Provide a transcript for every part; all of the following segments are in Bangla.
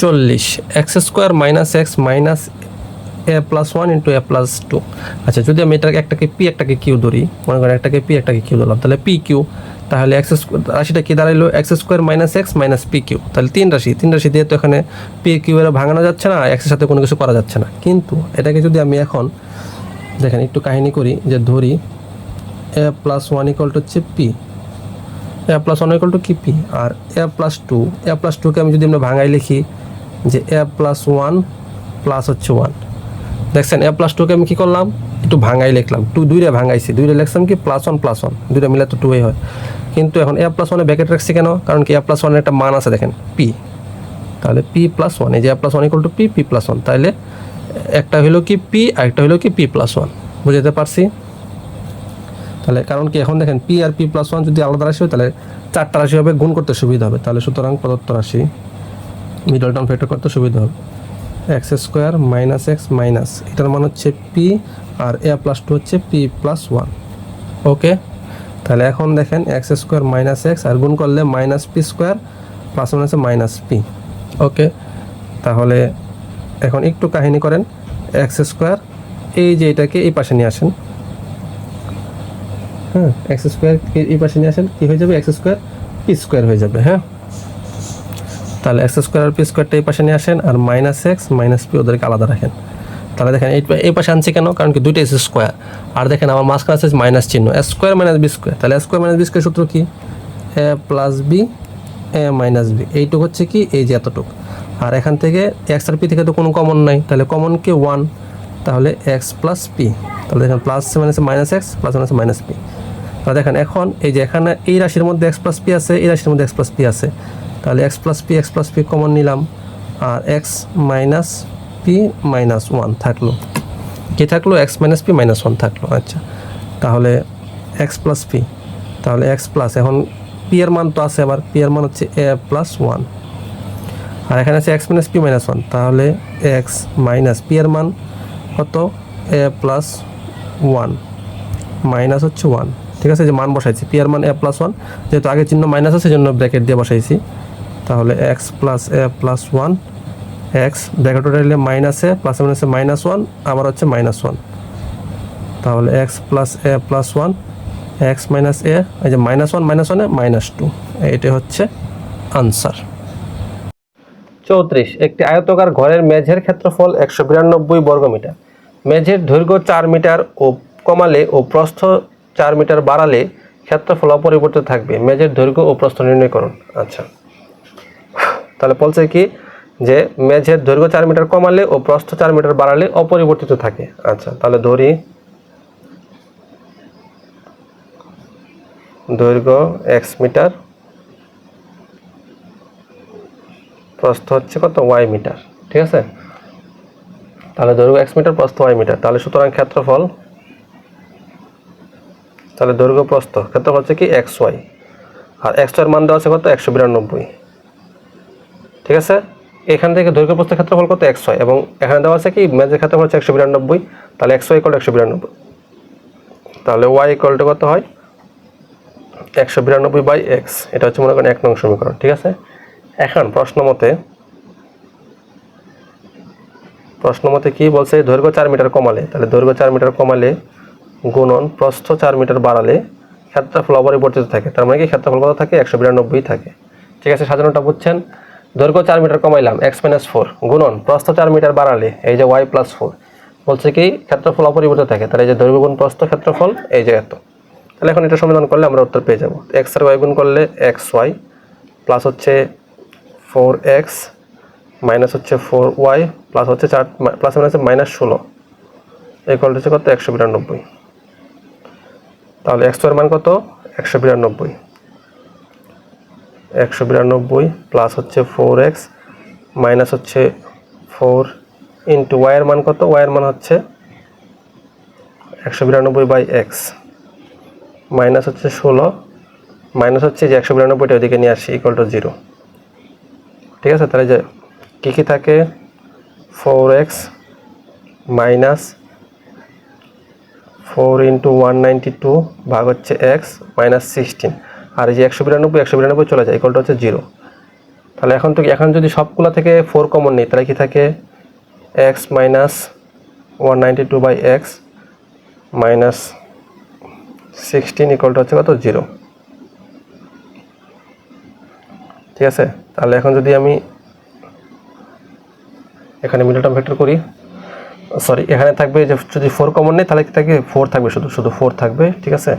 চল্লিশ। X square minus x minus a plus one into a plus two আচ্ছা যদি আমি এটাকে একটাকে পি একটাকে কিউ ধরি, মনে করেন একটাকে পি একটাকে কিউ ধরলাম, তাহলে পি কিউ তাহলে এক্স রাশিটা কি দাঁড়াইলো? X square minus x minus p q তাহলে তিন রাশি তিন রাশি দিয়ে তো এখানে পি কিউ এর ভাঙানো যাচ্ছে না এক্সের সাথে কোনো কিছু করা যাচ্ছে না। কিন্তু এটাকে যদি আমি এখন, দেখেন একটু কাহিনী করি, যে ধরি a plus one equal to হচ্ছে p a plus one equal to কি p R a plus two a plus টুকে আমি যদি আমরা ভাঙাই লিখি যে এ প্লাস ওয়ান প্লাস হচ্ছে ওয়ান দেখছেন, এ প্লাস টুকে আমি কী করলাম? একটু ভাঙাই লিখলাম। টু দুইটা ভাঙাইছি। দুইটা লিখলাম কি? প্লাস ওয়ান প্লাস ওয়ান দুইটা মিলে তো টুই হয়। কিন্তু এখন এ প্লাস ওয়ানে ব্যাকেট রাখছি কেন? কারণ কি এ প্লাস ওয়ানের একটা মান আছে, দেখেন পি তাহলে পি প্লাস ওয়ান এই যে a plus one equal to p p plus one তাহলে একটা হলো কি পি আর একটা হলো কি পি প্লাস ওয়ান বুঝতে পারছি? তাহলে কারণ কি এখন দেখেন পি আর পি প্লাস ওয়ান যদি আলাদা রাশি হয়, তাহলে চারটা রাশি হবে, গুণ করতে সুবিধা হবে। তাহলে সুতরাং প্রদত্ত রাশি মিডল টার্ম ফ্যাক্টর করতে সুবিধা হবে। X square minus x minus এটার মান হচ্ছে পি আর এ প্লাস টু হচ্ছে পি প্লাস ওয়ান ওকে তাহলে এখন দেখেন এক্স স্কোয়ার মাইনাস এক্স আর গুণ করলে minus p square plus one আছে মাইনাস পি ওকে তাহলে এখন একটু কাহিনী করেন। এক্স স্কোয়ার এই যে এটাকে এই পাশে নিয়ে আসেন। হ্যাঁ এক্স স্কোয়ার এই পাশে নিয়ে আসেন, কী হয়ে যাবে? এক্স স্কোয়ার পি স্কোয়ার হয়ে যাবে হ্যাঁ? তাহলে এক্স স্কোয়ার আর পি স্কোয়ারটা এই পাশে নিয়ে আসেন আর মাইনাস এক্স মাইনাস পি ওদেরকে আলাদা রাখেন। তাহলে দেখেন এই পাশে আনছি কেন? কারণ কি দুইটা এস স্কোয়ার আর দেখেন আমার মাঝখানে আছে মাইনাস চিহ্ন। S square minus b square তাহলে s square minus b square সূত্র কি? A plus b a minus b এইটুক হচ্ছে কি? এই যে এতটুক। আর এখান থেকে এক্স আর পি থেকে তো কোনো কমন নাই। তাহলে কমন কি? ওয়ান তাহলে এক্স প্লাস পি তাহলে দেখেন প্লাস মানে মাইনাস এক্স প্লাস মানে মাইনাস পি তাহলে দেখেন এখন এই যে এখানে এই রাশির মধ্যে এক্স প্লাস পি আছে, এই রাশির মধ্যে এক্স প্লাস পি আছে। তাহলে x plus p x plus p common নিলাম। আর x minus p minus one থাকল। কি থাকল? X minus p minus one থাকল। আচ্ছা তাহলে এক্স প্লাস পি তাহলে এক্স প্লাস এখন পি এর মান তো আছে আবার। পি এর মান হচ্ছে এ প্লাস ওয়ান আর এখানে আছে x minus p minus one তাহলে এক্স মাইনাস পি এর মান কত? এ প্লাস ওয়ান মাইনাস হচ্ছে ওয়ান ঠিক আছে, যে মান বসাইছি। পি এর মান এ প্লাস ওয়ান যেহেতু আগে চিহ্ন মাইনাস আছে, সেজন্য ব্র্যাকেট দিয়ে বসাইছি। তাহলে x plus a plus one x bracket উঠাইলে minus a plus মাইনাসে মাইনাস ওয়ান আবার হচ্ছে মাইনাস ওয়ান তাহলে x plus a plus one x minus a এই যে মাইনাস ওয়ান মাইনাস ওয়ানে মাইনাস টু এটা হচ্ছে আনসার চৌত্রিশ, একটি আয়তকার ঘরের মেঝের ক্ষেত্রফল একশো বিরানব্বই বর্গমিটার মেঝের দৈর্ঘ্য চার মিটার ও কমালে ও প্রস্থ চার মিটার বাড়ালে ক্ষেত্রফল অপরিবর্তিত থাকবে। মেঝের দৈর্ঘ্য ও প্রস্থ নির্ণয় করুন। আচ্ছা। তাহলে বলছে কি যে মেঝের দৈর্ঘ্য চার মিটার কমালে ও প্রস্থ চার মিটার বাড়ালে অপরিবর্তিত থাকে। আচ্ছা তাহলে ধরি। দৈর্ঘ্য এক্স মিটার, প্রস্থ হচ্ছে কত? ওয়াই মিটার, ঠিক আছে? তাহলে দৈর্ঘ্য এক্স মিটার, প্রস্থ ওয়াই মিটার। তাহলে সুতরাং ক্ষেত্রফল, তাহলে দৈর্ঘ্য, প্রস্থ, ক্ষেত্রফল হচ্ছে কি? এক্স ওয়াই আর এক্স ওয়াইয়ের মান দেওয়া আছে কত? একশো বিরানব্বই। ঠিক আছে? এখান থেকে দৈর্ঘ্য প্রস্থ ক্ষেত্রফল কত? একশো এবং এখানে দেওয়া আছে কি? মেজের ক্ষেত্রফল হচ্ছে একশো বিরানব্বই। তাহলে একশো ইকল একশো বিরানব্বই। তাহলে ওয়াই ইকলটা কত হয়? একশো বিরানব্বই বাই এক্স। এটা হচ্ছে মনে করেন এক নং সমীকরণ, ঠিক আছে? এখন প্রশ্ন মতে প্রশ্ন মতে কি বলছে? দৈর্ঘ্য চার মিটার কমালে, তাহলে দৈর্ঘ্য চার মিটার কমালে গুণন প্রস্থ চার মিটার বাড়ালে ক্ষেত্রফল অপরিবর্তিত থাকে। তার মানে কি? ক্ষেত্রফল কত থাকে? একশো বিরানব্বই থাকে। ঠিক আছে, সাজানোটা বুঝছেন? দৈর্ঘ্য চার মিটার কমাইলাম এক্স মাইনাস ফোর গুণন, প্রস্থ চার মিটার বাড়ালে, এই যে ওয়াই প্লাস ফোর বলছে কি, ক্ষেত্রফল অপরিবর্তিত থাকে, তাহলে এই যে দৈর্ঘ্য গুণ প্রস্থ ক্ষেত্রফল, এই যে এত। তাহলে এখন এটা সমাধান করলে আমরা উত্তর পেয়ে যাব। এক্স আর ওয়াই গুণ করলে এক্স ওয়াই প্লাস হচ্ছে ফোর এক্স মাইনাস হচ্ছে ফোর ওয়াই প্লাস হচ্ছে চার প্লাস মাইনাস মাইনাস ষোলো এই কলটা হচ্ছে কত? একশো বিরানব্বই। তাহলে এক্সের মান কত? একশো বিরানব্বই। একশো বিরানব্বই প্লাস হচ্ছে ফোর এক্স মাইনাস হচ্ছে ফোর ইন্টু ওয়াইয়ের মান কত? ওয়াইয়ের মান হচ্ছে একশো বিরানব্বই বাই এক্স মাইনাস হচ্ছে ষোলো। মাইনাস হচ্ছে যে একশো বিরানব্বইটা ওইদিকে নিয়ে আসি ইকুয়াল টু জিরো ঠিক আছে? তাহলে যে কী কী থাকে? Four x minus four into one ninety two ভাগ হচ্ছে এক্স মাইনাস সিক্সটিন আর এই যে একশো বিরানব্বই একশো বিরানব্বই চলে যায় ইকুয়ালটা হচ্ছে জিরো তাহলে এখন থেকে এখন যদি সবগুলো থেকে ফোর কমন নেই, তাহলে কি থাকে? X minus one ninety two by x minus sixteen ইকুয়ালটা হচ্ছে কত? জিরো ঠিক আছে? তাহলে এখন যদি আমি এখানে মিডল টার্ম ভেক্টর করি সরি এখানে থাকবে যে যদি ফোর কমন নেই, তাহলে কি থাকবে ফোর থাকবে শুধু শুধু ফোর থাকবে, ঠিক আছে?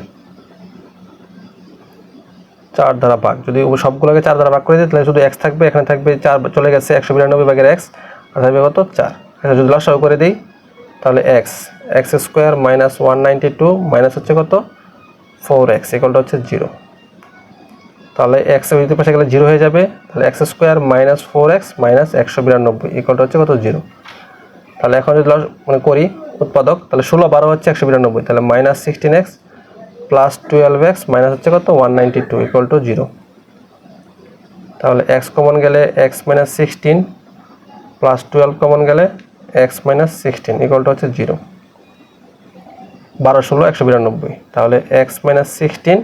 চার দ্বারা ভাগ। যদি সবগুলোকে চার দ্বারা ভাগ করে দিই তাহলে শুধু এক্স থাকবে, এখানে থাকবে চার, চলে গেছে একশো বিরানব্বই ভাগের এক্স আর থাকবে কত? চার। আচ্ছা যদি লসাও করে দিই, তাহলে x x square minus one ninety two minus হচ্ছে কত? ফোর এক্স ইকলটা হচ্ছে জিরো তাহলে এক্স যদি পাশে গেলে জিরো হয়ে যাবে, তাহলে x square minus four x minus একশো বিরানব্বই ইকলটা হচ্ছে কত? জিরো তাহলে এখন যদি লস মানে করি, উৎপাদক, তাহলে ষোলো বারো হচ্ছে একশো বিরানব্বই, তাহলে minus sixteen x plus twelve x minus হচ্ছে কত? One ninety two equal to zero তাহলে এক্স কমন গেলে x minus sixteen plus twelve common গেলে x minus sixteen equal to হচ্ছে জিরো বারো, ষোলো, একশো বিরানব্বই। তাহলে x minus sixteen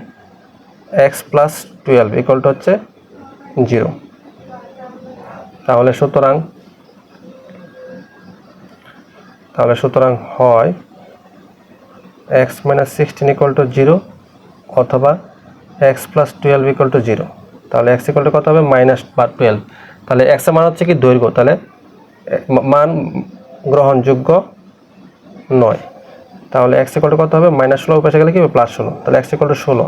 x plus twelve equal to হচ্ছে জিরো তাহলে সুতরাং তাহলে সুতরাং হয় x minus sixteen equal to zero অথবা x plus twelve equal to zero তাহলে এক্স ইকুয়াল টু কত হবে? মাইনাস বা টুয়েলভ তাহলে এক্সের মান হচ্ছে কি? দৈর্ঘ্য। তাহলে মান গ্রহণযোগ্য নয়। তাহলে এক্স ইকুয়াল টু কত হবে? মাইনাস ষোলো। পাশে গেলে কি প্লাস ষোলো। তাহলে এক্স ইকুয়াল টু ষোলো।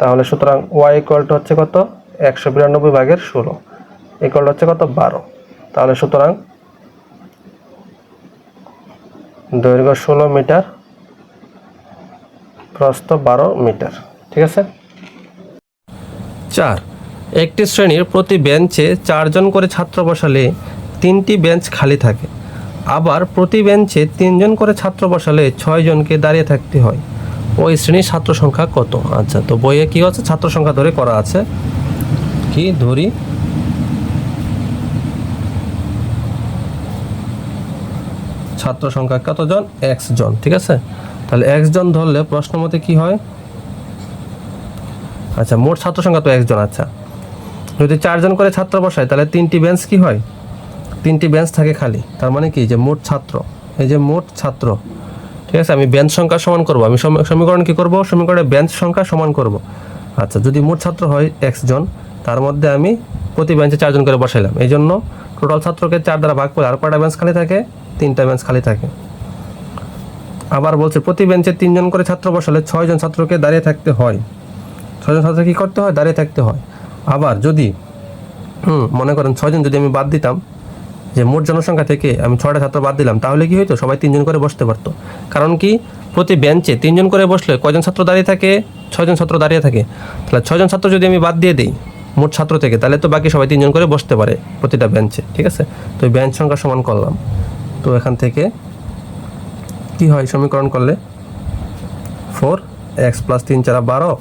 তাহলে সুতরাং ওয়াই ইকুয়াল টু হচ্ছে কত? একশো বিরানব্বই ভাগের ষোলো। ইকুয়াল হচ্ছে কত? বারো। তাহলে সুতরাং দৈর্ঘ্য ষোলো মিটার প্রস্থ বারো মিটার, ঠিক আছে? চার, একটি শ্রেণির প্রতি বেঞ্চে চারজন করে ছাত্র বসালে তিনটি বেঞ্চ খালি থাকে। আবার প্রতি বেঞ্চে তিনজন করে ছাত্র বসালে ছয়জনকে দাঁড়িয়ে থাকতে হয়। ওই শ্রেণির ছাত্র সংখ্যা কত? আচ্ছা তো বইয়ে কি আছে? ছাত্র সংখ্যা ধরে করা আছে। কি? ধরি। ছাত্র সংখ্যা কতজন? এক্স জন ঠিক আছে? তাহলে এক্স জন ধরলে প্রশ্ন মতে কি হয়? আচ্ছা মোট ছাত্র সংখ্যা তো একজন আচ্ছা। যদি চারজন করে ছাত্র বসায় তাহলে তিনটি বেঞ্চ কি হয়? তিনটি বেঞ্চ থাকে খালি। তার মানে কি? যে মোট ছাত্র। এই যে মোট ছাত্র। ঠিক আছে? আমি বেঞ্চ সংখ্যা সমান করব। আমি সম- সমীকরণ কি করব? সমীকরণে বেঞ্চ সংখ্যা সমান করব। আচ্ছা যদি মোট ছাত্র হয় জন, তার মধ্যে আমি প্রতি বেঞ্চে চারজন করে বসাইলাম। এই জন্য টোটাল ছাত্রকে চার দ্বারা ভাগ করে আর কয়টা বেঞ্চ খালি থাকে? তিনটা বেঞ্চ খালি থাকে। আবার বলছে, প্রতি বেঞ্চে তিনজন করে ছাত্র বসালে ছয়জন ছাত্রকে দাঁড়িয়ে থাকতে হয়। ছয়জন ছাত্র কী করতে হয়? দাঁড়িয়ে থাকতে হয়। আবার যদি, হুম, মনে করেন ছয়জন যদি আমি বাদ দিতাম, যে মোট জনসংখ্যা থেকে আমি ছয়টা ছাত্র বাদ দিলাম, তাহলে কি হইতো? সবাই তিনজন করে বসতে পারতো। কারণ কি? প্রতি বেঞ্চে তিনজন করে বসলে কয়জন ছাত্র দাঁড়িয়ে থাকে? ছয়জন ছাত্র দাঁড়িয়ে থাকে। তাহলে ছয়জন ছাত্র যদি আমি বাদ দিয়ে দিই মোট ছাত্র থেকে, তাহলে তো বাকি সবাই তিনজন করে বসতে পারে প্রতিটা বেঞ্চে, ঠিক আছে? তো বেঞ্চ সংখ্যা সমান করলাম। তো এখান থেকে কি হয় সমীকরণ করলে? ফোর, এক্স প্লাস তিন চারা বারো,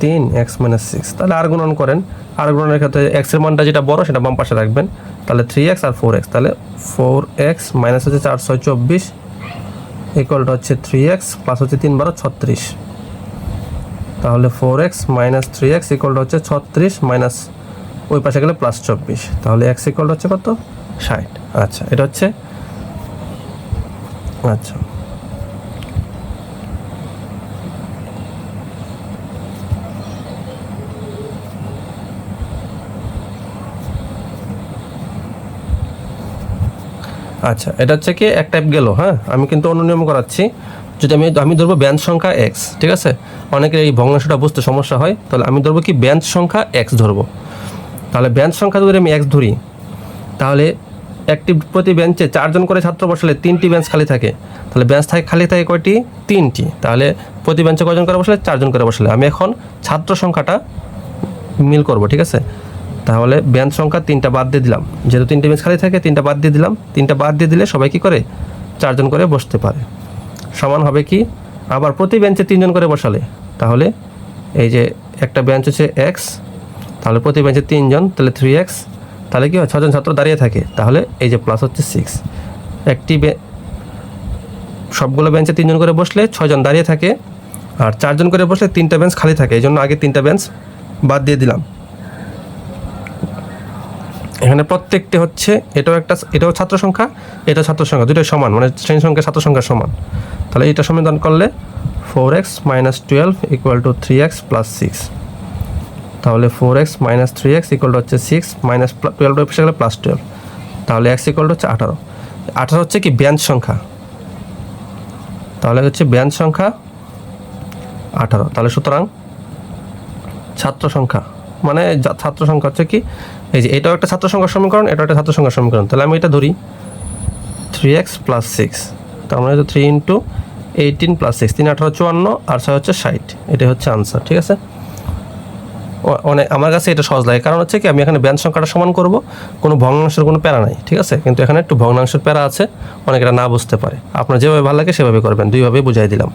তিন, এক্স মাইনাস সিক্স। তাহলে আর গুণন করেন। আর গুণনের ক্ষেত্রে এক্সের মানটা যেটা বড় সেটা বাম পাশে রাখবেন। তাহলে থ্রি এক্স আর ফোর এক্স। তাহলে ফোর এক্স মাইনাস হচ্ছে চার ছয় চব্বিশ ইকুয়ালটা হচ্ছে থ্রি এক্স প্লাস হচ্ছে তিন বারো, ছত্রিশ। তাহলে four x minus three x ইকুয়ালটা হচ্ছে ছত্রিশ মাইনাস ওই পাশে গেলে প্লাস চব্বিশ। তাহলে এক্স ইকুয়ালটা হচ্ছে কত? ষাট। আচ্ছা এটা হচ্ছে আচ্ছা। আচ্ছা এটা হচ্ছে কি, এক টাইপ গেল হ্যাঁ? আমি কিন্তু অন্য নিয়ম করাচ্ছি। যদি আমি আমি ধরবো ব্যাঞ্চ সংখ্যা এক্স ঠিক আছে? অনেকের এই ভগ্নাংশটা বুঝতে সমস্যা হয়, তাহলে আমি ধরবো কি, ব্যাঞ্চ সংখ্যা এক্স ধরবো। তাহলে ব্যাঞ্চ সংখ্যা যদি আমি এক্স ধরি, তাহলে একটি প্রতি বেঞ্চে চারজন করে ছাত্র বসালে তিনটি বেঞ্চ খালি থাকে। তাহলে বেঞ্চ থাকে খালি থাকে কয়টি? তিনটি। তাহলে প্রতি বেঞ্চে কয়জন করে বসলে? চারজন করে বসলে। আমি এখন ছাত্র সংখ্যাটা মিল করব, ঠিক আছে? তাহলে বেঞ্চ সংখ্যা তিনটা বাদ দিয়ে দিলাম। যেহেতু তিনটে বেঞ্চ খালি থাকে, তিনটা বাদ দিয়ে দিলাম। তিনটা বাদ দিয়ে দিলে সবাই কি করে? চারজন করে বসতে পারে। সমান হবে কি? আবার প্রতি বেঞ্চে তিনজন করে বসালে। তাহলে এই যে একটা বেঞ্চ হচ্ছে এক্স তাহলে প্রতি বেঞ্চে তিনজন, তাহলে থ্রি এক্স তাহলে কি হয়? ছজন ছাত্র দাঁড়িয়ে থাকে। তাহলে এই যে প্লাস হচ্ছে সিক্স একটি সবগুলো বেঞ্চে তিনজন করে বসলে ছয়জন দাঁড়িয়ে থাকে আর চারজন করে বসলে তিনটা বেঞ্চ খালি থাকে। এই জন্য আগে তিনটা বেঞ্চ বাদ দিয়ে দিলাম। এখানে প্রত্যেকটি হচ্ছে, এটাও একটা, এটাও ছাত্র সংখ্যা এটা ছাত্র সংখ্যা, দুটোই সমান মানে শ্রেণি সংখ্যা, ছাত্র সংখ্যা সমান। তাহলে এটা সমাধান করলে four x minus twelve equal to three x plus six তাহলে four x minus three x equal to হচ্ছে সিক্স মাইনাস টুয়েলভ এসে গেলে প্লাস টুয়েলভ তাহলে এক্স ইকুয়াল টু হচ্ছে আঠারো। আঠারো হচ্ছে কি ব্যাঞ্চ সংখ্যা? তাহলে হচ্ছে ব্যাঞ্চ সংখ্যা আঠারো। তাহলে সুতরাং ছাত্র সংখ্যা। মানে ছাত্র সংখ্যা হচ্ছে কি? এই যে এটাও একটা ছাত্র সংখ্যার সমীকরণ, এটাও একটা ছাত্র সংখ্যার সমীকরণ। তাহলে আমি এটা ধরি। থ্রি এক্স প্লাস সিক্স তার মানে হচ্ছে three into eighteen plus six তিন আঠারো, চুয়ান্ন, আর ছয় হচ্ছে ষাট। এটাই হচ্ছে আনসার ঠিক আছে? অনেক আমার কাছে এটা সহজ লাগে। কারণ হচ্ছে কি, আমি এখানে ব্যান সংখ্যাটা সমান করব, কোনো ভগ্নাংশের কোনো প্যারা নাই, ঠিক আছে? কিন্তু এখানে একটু ভগ্নাংশের প্যারা আছে অনেক এটা না বুঝতে পারে। আপনার যেভাবে ভালো লাগে সেভাবে করবেন, দুইভাবেই বুঝাই দিলাম।